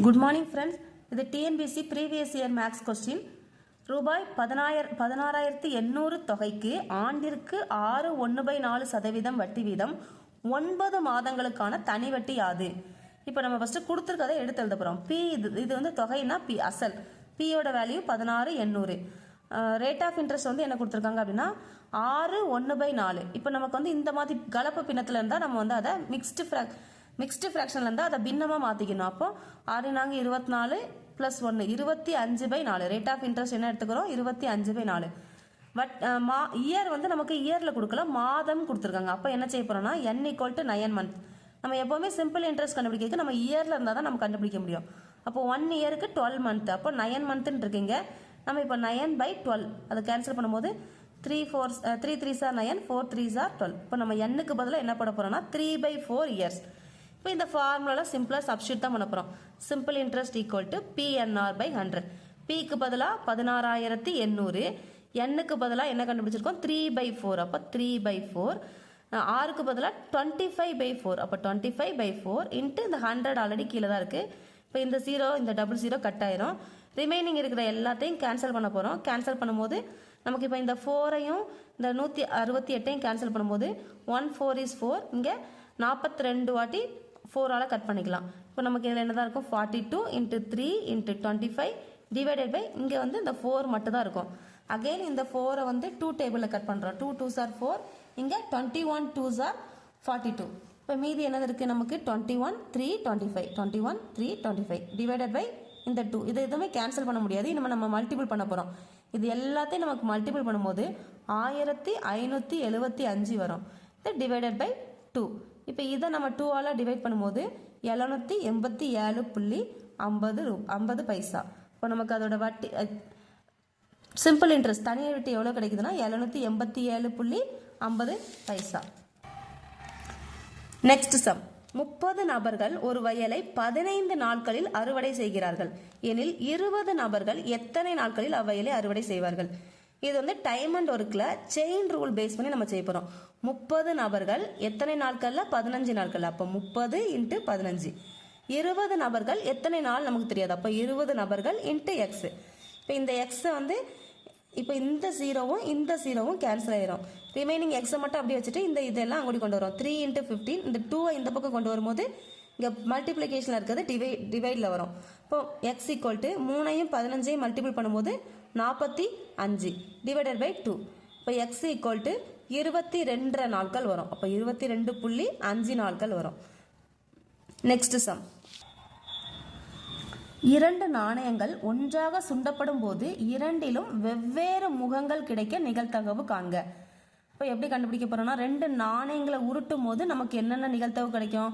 Good morning friends இது TNPSC previous year maths question ரூபாய் பதினாயிர பதினாறாயிரத்தி எண்ணூறு தொகைக்கு ஆண்டிற்கு ஆறு ஒன்று பை நாலு சதவீதம் வட்டி வீதம் ஒன்பது மாதங்களுக்கான தனி வட்டி யாது? இப்போ நம்ம ஃபஸ்ட்டு கொடுத்துருக்கதை எடுத்து எழுத போகிறோம் பி இது இது வந்து தொகைனா பி அசல். பியோட வேல்யூ பதினாறு எண்ணூறு. ரேட் ஆஃப் இன்ட்ரெஸ்ட் வந்து என்ன கொடுத்துருக்காங்க அப்படின்னா ஆறு ஒன்று பை நாலு. இப்போ நமக்கு வந்து இந்த மாதிரி கலப்பு பின்னத்தில் இருந்தால் நம்ம வந்து அதை மிக்ஸ்டு ஃப்ராக் மிக்ஸ்டு ஃப்ராக்ஷனில் இருந்தால் அதை பின்னமாக மாற்றிக்கணும் அப்போ ஆறு நாங்கள் இருபத்தி நாலு ப்ளஸ் ஒன்று இருபத்தி அஞ்சு பை நாலு. ரேட் ஆஃப் இன்ட்ரெஸ்ட் என்ன எடுத்துக்கிறோம்? இருபத்தி அஞ்சு பை நாலு. பட் மா இயர் வந்து நமக்கு இயரில் கொடுக்கல மாதம் கொடுத்துருக்காங்க. அப்போ என்ன செய்ய போகிறோம்னா n equal to nine month நம்ம எப்போவுமே சிம்பிள் இன்ட்ரெஸ்ட் கண்டுபிடிக்க நம்ம இயரில் இருந்தால் தான் நம்ம கண்டுபிடிக்க முடியும். அப்போ ஒன் இயருக்கு டுவெல் மந்த் அப்போ நயன் மந்த்துன்னு இருக்கீங்க. நம்ம இப்போ நயன் பை டுவெல் அதை கேன்சல் பண்ணும்போது three four three three sir nine four three sir twelve இப்போ நம்ம எண்ணுக்கு பதிலாக என்ன பண்ண போகிறோம்னா த்ரீ பை ஃபோர் இயர்ஸ் இப்போ இந்த ஃபார்முலாவில் சிம்பிளாக சப்ஸ்டியூட் தான் பண்ண போகிறோம் simple interest equal to PNR by hundred பிக்கு பதிலாக பதினாறாயிரத்தி எண்ணூறு. எண்ணுக்கு பதிலாக என்ன கண்டுபிடிச்சிருக்கோம்? த்ரீ பை ஃபோர் அப்போ த்ரீ பை ஃபோர் ஆறுக்கு பதிலாக டுவெண்ட்டி ஃபைவ் பை ஃபோர் அப்போ twenty five by four into இந்த ஹண்ட்ரட் ஆல்ரெடி கீழே தான் இருக்குது இப்போ இந்த ஜீரோ இந்த டபுள் ஜீரோ கட் ஆயிரும். ரிமைனிங் இருக்கிற எல்லாத்தையும் கேன்சல் பண்ண போகிறோம் கேன்சல் பண்ணும்போது நமக்கு இப்போ இந்த ஃபோரையும் இந்த நூற்றி அறுபத்தி எட்டையும் கேன்சல் பண்ணும்போது ஒன் ஃபோர் இஸ் ஃபோர் இங்கே நாற்பத்தி ரெண்டு வாட்டி ஃபோரால் கட் பண்ணிக்கலாம். இப்போ நமக்கு இதில் என்ன தான் இருக்கும்? Forty two into three into twenty five divided by இங்கே வந்து இந்த ஃபோர் மட்டும் தான் இருக்கும். அகெயின் இந்த ஃபோரை வந்து டூ டேபிளில் கட் பண்ணுறோம் டூ டூ சார் ஃபோர் இங்கே twenty one two sir forty two இப்போ மீதி என்னது இருக்குது நமக்கு? Twenty one three twenty five twenty one three twenty five divided by இந்த டூ இது எதுவுமே கேன்சல் பண்ண முடியாது. நம்ம நம்ம மல்டிபிள் பண்ண போகிறோம் இது எல்லாத்தையும் நமக்கு மல்டிபிள் பண்ணும்போது ஆயிரத்தி ஐநூற்றி எழுபத்தி அஞ்சு வரும். இது டிவைடட் பை டூ இப்போ இதை நம்ம டூவால் டிவைட் பண்ணும்போது எழுநூற்றி எண்பத்தி ஏழு புள்ளி ஐம்பது ரூ ஐம்பது பைசா. இப்போ நமக்கு அதோட வட்டி சிம்பிள் இன்ட்ரெஸ்ட் தனி வட்டி எவ்வளோ கிடைக்குதுன்னா எழுநூற்றி எண்பத்தி ஏழு புள்ளி ஐம்பது பைசா. நெக்ஸ்ட் சம் முப்பது நபர்கள் ஒரு வயலை பதினைந்து நாட்களில் அறுவடை செய்கிறார்கள். எனில் இருபது நபர்கள் எத்தனை நாட்களில் அவ்வயலை அறுவடை செய்வார்கள்? இது வந்து டைம் அண்ட் ஒர்க்கில் செயின் ரூல் பேஸ் பண்ணி நம்ம செய்ய போகிறோம் முப்பது நபர்கள் எத்தனை நாட்களில்? பதினஞ்சு நாட்கள் அப்போ முப்பது இன்ட்டு பதினஞ்சு. இருபது நபர்கள் எத்தனை நாள் நமக்கு தெரியாது. அப்போ இருபது நபர்கள் இன்ட்டு எக்ஸு இப்போ இந்த எக்ஸை வந்து இப்போ இந்த ஜீரோவும் இந்த ஜீரோவும் கேன்சல் ஆயிரும். ரிமைனிங் எக்ஸை மட்டும் அப்படியே வச்சுட்டு இந்த இதெல்லாம் அங்கோடி கொண்டு வரும். த்ரீ இன்ட்டு ஃபிஃப்டீன் இந்த டூவை இந்த பக்கம் கொண்டு வரும்போது இங்கே மல்டிப்ளிகேஷனில் இருக்கிறது டிவை டிவைடில் வரும். இப்போ எக்ஸ் ஈக்குவல் டு மூணையும் பதினஞ்சையும் மல்டிபிள் பண்ணும்போது நாற்பத்தி அஞ்சு டிவைடட் பை டூ இப்போ எக்ஸ் ஈக்குவல் டு இருபத்தி ரெண்டரை நாட்கள் வரும். அப்போ இருபத்தி ரெண்டு புள்ளி அஞ்சு நாட்கள் வரும். நெக்ஸ்ட் சம் இரண்டு நாணயங்கள் ஒன்றாக சுண்டப்படும் போது இரண்டிலும் வெவ்வேறு முகங்கள் கிடைக்க நிகழ்த்தகவு காண்க. இப்போ எப்படி கண்டுபிடிக்க போகிறோன்னா ரெண்டு நாணயங்களை உருட்டும் போது நமக்கு என்னென்ன நிகழ்த்தவு கிடைக்கும்?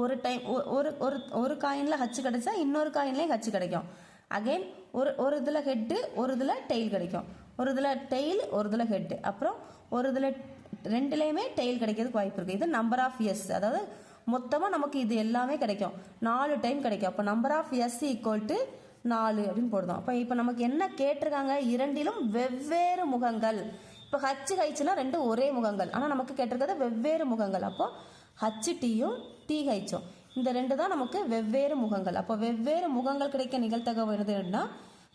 ஒரு டைம் ஒரு ஒரு ஒரு காயினில் ஹச்சு கிடைச்சா இன்னொரு காயின்லேயும் ஹச்சு கிடைக்கும். அகைன் ஒரு ஒரு இதில் ஹெட்டு ஒரு இதில் டெய்ல் கிடைக்கும். ஒரு இதில் டெய்ல் ஒரு இதில் ஹெட்டு அப்புறம் ஒரு இதில் ரெண்டுலேயுமே டெய்ல் கிடைக்கிறதுக்கு வாய்ப்பு இருக்குது இது நம்பர் ஆஃப் இயர்ஸ் அதாவது மொத்தமாக நமக்கு இது எல்லாமே கிடைக்கும். நாலு டைம் கிடைக்கும். அப்போ number of S equal to நாலு அப்படின்னு போடுதோம். அப்போ இப்போ நமக்கு என்ன கேட்டிருக்காங்க? இரண்டிலும் வெவ்வேறு முகங்கள். இப்போ ஹச் ஹைச்சுனா ரெண்டு ஒரே முகங்கள். ஆனால் நமக்கு கேட்டிருக்கிறது வெவ்வேறு முகங்கள். அப்போ ஹச்சு டீயும் டீ ஹைச்சும் இந்த ரெண்டு தான் நமக்கு வெவ்வேறு முகங்கள். அப்போ வெவ்வேறு முகங்கள் கிடைக்க நிகழ்த்தகவு என்னதுன்னா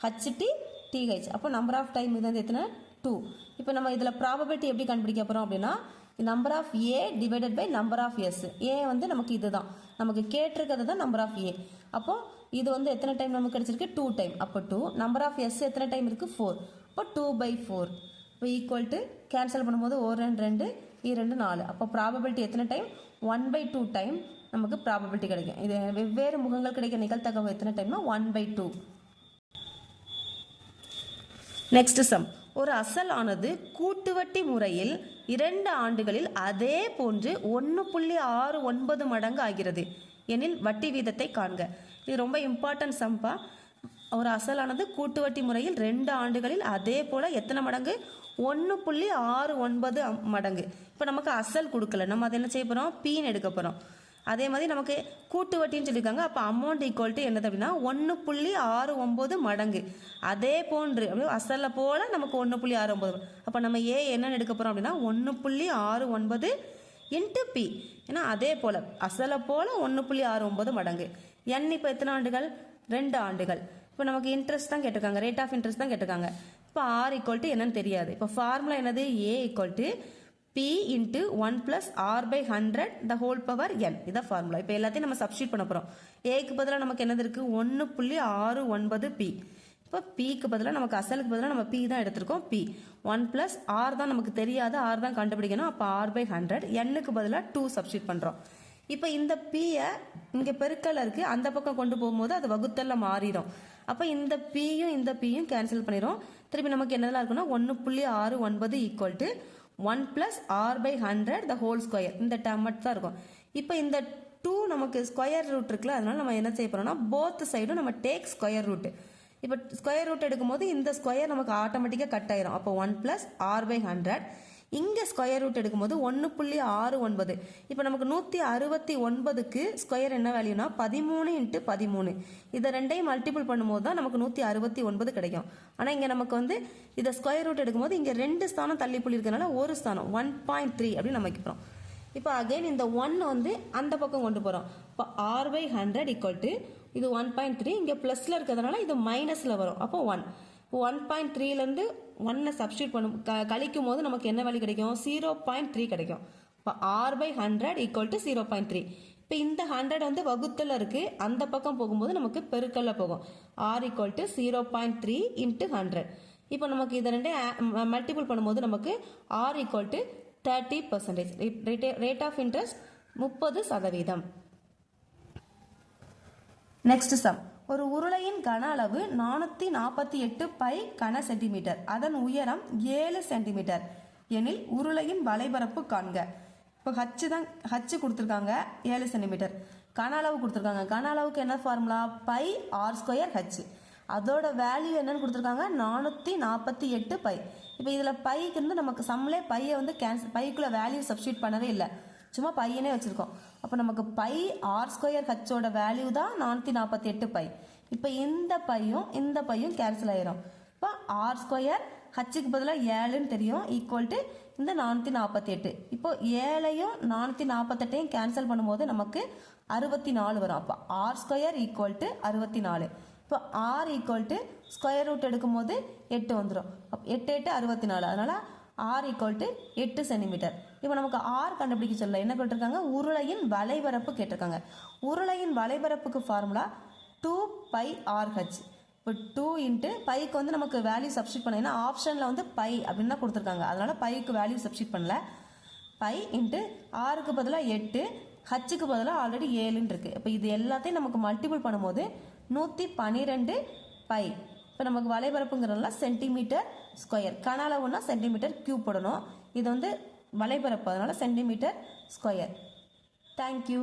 ஹச்டி டிஹெச் அப்போ நம்பர் ஆஃப் டைம் இது வந்து எத்தனை? டூ இப்போ நம்ம இதில் ப்ராபபிலிட்டி எப்படி கண்டுபிடிக்க போகிறோம் அப்படின்னா number of A divided by number of S A வந்து நமக்கு இதுதான். நமக்கு கேட்டிருக்கிறது தான் நம்பர் ஆஃப் ஏ அப்போ இது வந்து எத்தனை டைம் நமக்கு கிடைச்சிருக்கு? டூ டைம் அப்போ டூ நம்பர் ஆஃப் எஸ் எத்தனை டைம் இருக்குது ஃபோர் அப்போ டூ பை ஃபோர் இப்போ ஈக்குவல் டு கேன்சல் பண்ணும்போது ஒரு ரெண்டு ரெண்டு இரண்டு நாலு. அப்போ ப்ராபபிலிட்டி எத்தனை time one by two time நமக்கு ப்ராபபிலிட்டி கிடைக்கும். இது வெவ்வேறு முகங்கள் கிடைக்க நிகழ்த்தகவு எத்தனை டைம்னா one by two next sum ஒரு அசல் ஆனது கூட்டுவட்டி முறையில் இரண்டு ஆண்டுகளில் அதே போன்று ஒன்று புள்ளி ஆறு ஒன்பது மடங்கு ஆகிறது. எனில் வட்டி வீதத்தை காண்க. இது ரொம்ப இம்பார்ட்டன்ட் சம்பா ஒரு அசலானது கூட்டுவட்டி முறையில் ரெண்டு ஆண்டுகளில் அதே போல் எத்தனை மடங்கு? ஒன்று புள்ளி ஆறு ஒன்பது மடங்கு. இப்போ நமக்கு அசல் கொடுக்கல. நம்ம அதை என்ன செய்ய போகிறோம் பீன் எடுக்க போகிறோம் அதே மாதிரி நமக்கு கூட்டு வட்டின்னு சொல்லியிருக்காங்க. அப்போ அமௌண்ட் ஈக்குவல் டு என்னது அப்படின்னா ஒன்று புள்ளி ஆறு ஒம்பது மடங்கு. அதே போன்று அப்படியே அசலில் போல் நமக்கு ஒன்று புள்ளி ஆறு ஒம்பது அப்போ நம்ம ஏ என்னென்னு எடுக்க போகிறோம் அப்படின்னா ஒன்று புள்ளி ஆறு ஒன்பது இன்ட்டு பி ஏன்னா அதே போல் அசலை போல் ஒன்று புள்ளி ஆறு ஒம்பது மடங்கு. என் இப்போ எத்தனை ஆண்டுகள்? ரெண்டு ஆண்டுகள். இப்போ நமக்கு இன்ட்ரெஸ்ட் தான் கேட்டிருக்காங்க. ரேட் ஆஃப் இன்ட்ரெஸ்ட் தான் கேட்டிருக்காங்க. இப்போ ஆர் ஈக்குவல் டு என்னன்னு தெரியாது. இப்போ ஃபார்முலா என்னது? A equal to P into one plus R by hundred the whole power n இதான் ஃபார்முலா இப்போ எல்லாத்தையும் நம்ம சப்ஸ்டியூட் பண்ண போகிறோம் ஏக்கு பதிலாக நமக்கு என்னது இருக்குது ஒன்று புள்ளி ஆறு ஒன்பது பி இப்போ பிக்கு பதிலாக நமக்கு அசலுக்கு பதிலாக நம்ம பி தான் எடுத்திருக்கோம். பி ஒன் ப்ளஸ் ஆர் தான் நமக்கு தெரியாது. ஆர் தான் கண்டுபிடிக்கணும். அப்போ ஆர் பை ஹண்ட்ரட் எண்ணுக்கு பதிலாக டூ சப்ஸ்டியூட் பண்ணுறோம் இப்போ இந்த பியை இங்கே பெருக்கல் இருக்குது அந்த பக்கம் கொண்டு போகும்போது அது வகுத்தல்ல மாறிடும். அப்போ இந்த பியும் இந்த பியும் கேன்சல் பண்ணிடும் திருப்பி நமக்கு என்னதெல்லாம் இருக்குன்னா ஒன்று புள்ளி ஆறு ஒன்பது equal to one plus R by hundred the whole square இந்த டேம் மட்டும் தான் இருக்கும். இப்போ இந்த டூ நமக்கு ஸ்கொயர் ரூட் இருக்குல்ல அதனால நம்ம என்ன செய்ய போகிறோம்னா போத் சைடும் நம்ம டேக் ஸ்கொயர் ரூட் இப்போ ஸ்கொயர் ரூட் எடுக்கும்போது இந்த ஸ்கொயர் நமக்கு ஆட்டோமேட்டிக்காக கட் ஆயிரும். அப்போ one plus R by hundred இங்கே ஸ்கொயர் ரூட் எடுக்கும்போது ஒன்று புள்ளி ஆறு ஒன்பது. இப்போ நமக்கு நூற்றி அறுபத்தி ஒன்பதுக்கு ஸ்கொயர் என்ன வேல்யூனா பதிமூணு இன்ட்டு பதிமூணு. இதை ரெண்டையும் மல்டிபிள் பண்ணும்போது தான் நமக்கு நூற்றி அறுபத்தி ஒன்பது கிடைக்கும். ஆனால் இங்கே நமக்கு வந்து இதை ஸ்கொயர் ரூட் எடுக்கும்போது இங்கே ரெண்டு ஸ்தானம் தள்ளி புள்ளி இருக்கிறனால ஒரு ஸ்தானம் ஒன் பாயிண்ட் த்ரீ அப்படின்னு நம்ம வைக்கிறோம். இப்போ அகைன் இந்த ஒன் வந்து அந்த பக்கம் கொண்டு போகிறோம் இப்போ R by hundred equal to இது ஒன் பாயிண்ட் த்ரீ இங்கே ப்ளஸில் இருக்கிறதுனால இது மைனஸில் வரும். அப்போ ஒன். இப்போ ஒன் பாயிண்ட் த்ரீலேருந்து ஒன்னை சப்ஸ்டியூட் பண்ணும். க கழிக்கும் போது நமக்கு என்ன வேல்யூ கிடைக்கும்? ஜீரோ பாயிண்ட் த்ரீ கிடைக்கும். இப்போ R by hundred equal to zero point three இப்போ இந்த ஹண்ட்ரட் வந்து வகுத்தில் இருக்குது அந்த பக்கம் போகும்போது நமக்கு பெருக்கல்ல போகும். R equal to zero point three into hundred இப்போ நமக்கு இதை ரெண்டே மல்டிபிள் பண்ணும்போது நமக்கு R equal to thirty percentage rate of interest முப்பது சதவீதம். நெக்ஸ்ட் சம் ஒரு உருளையின் கன அளவு நானூற்றி நாற்பத்தி எட்டு பை கன சென்டிமீட்டர். அதன் உயரம் ஏழு சென்டிமீட்டர். எனில் உருளையின் வலைபரப்பு காண்க. இப்போ ஹச்சு தான் ஹச்சு கொடுத்துருக்காங்க ஏழு சென்டிமீட்டர். கன அளவு கொடுத்துருக்காங்க. கன அளவுக்கு என்ன formula pi R square H அதோட வேல்யூ என்னன்னு கொடுத்துருக்காங்க நானூற்றி நாற்பத்தி எட்டு பை. இப்போ இதில் பைக்கு இருந்து நமக்கு சம்லே பையை வந்து கேன்சல் பைக்குள்ள வேல்யூ சப்ஸ்டியூட் பண்ணவே இல்லை. சும்மா பையனே வச்சுருக்கோம். அப்போ நமக்கு பை ஆர் ஸ்கொயர் ஹச்சோட வேல்யூ தான் நானூற்றி நாற்பத்தி எட்டு பை. இப்போ இந்த பையும் இந்த பையும் கேன்சல் ஆயிரும். இப்போ ஆர் ஸ்கொயர் ஹச்சுக்கு பதிலாக ஏழுன்னு தெரியும் ஈக்குவல் டு இந்த நானூற்றி நாற்பத்தி எட்டு. இப்போ ஏழையும் நானூற்றி நாற்பத்தெட்டையும் கேன்சல் பண்ணும்போது நமக்கு அறுபத்தி நாலு வரும். அப்போ ஆர் ஸ்கொயர் ஈக்குவல் டு அறுபத்தி நாலு. இப்போ R equal to square root எடுக்கும்போது எட்டு வந்துடும் அப்போ எட்டு எட்டு அறுபத்தி நாலு. அதனால் ஆர் ஈக்குவல் டு எட்டு சென்டிமீட்டர் இப்போ நமக்கு ஆர் கண்டுபிடிக்க சொல்ல என்ன கேட்டிருக்காங்க? உருளையின் வலைபரப்பு கேட்டிருக்காங்க. உருளையின் வலைபரப்புக்கு formula two pi r h இப்போ டூ இன்ட்டு பைக்கு வந்து நமக்கு வேல்யூ சப்ஸ்டியூட் பண்ண ஏன்னா ஆப்ஷனில் வந்து பை அப்படின்னு தான் கொடுத்துருக்காங்க. அதனால பைக்கு வேல்யூ சப்ஸ்டியூட் பண்ணல. பை இன்ட்டு ஆறுக்கு பதிலாக எட்டு ஹச்சுக்கு பதிலாக ஆல்ரெடி ஏழுன்னு இருக்குது இப்போ இது எல்லாத்தையும் நமக்கு மல்டிபிள் பண்ணும்போது நூற்றி பன்னிரெண்டு பை இப்போ நமக்கு வலைபரப்புங்கிறதுலாம் சென்டிமீட்டர் ஸ்கொயர் கன அளவுனா சென்டிமீட்டர் கியூப் போடணும். இது வந்து வலைபரப்பு அதனால் சென்டிமீட்டர் ஸ்கொயர் தேங்க்யூ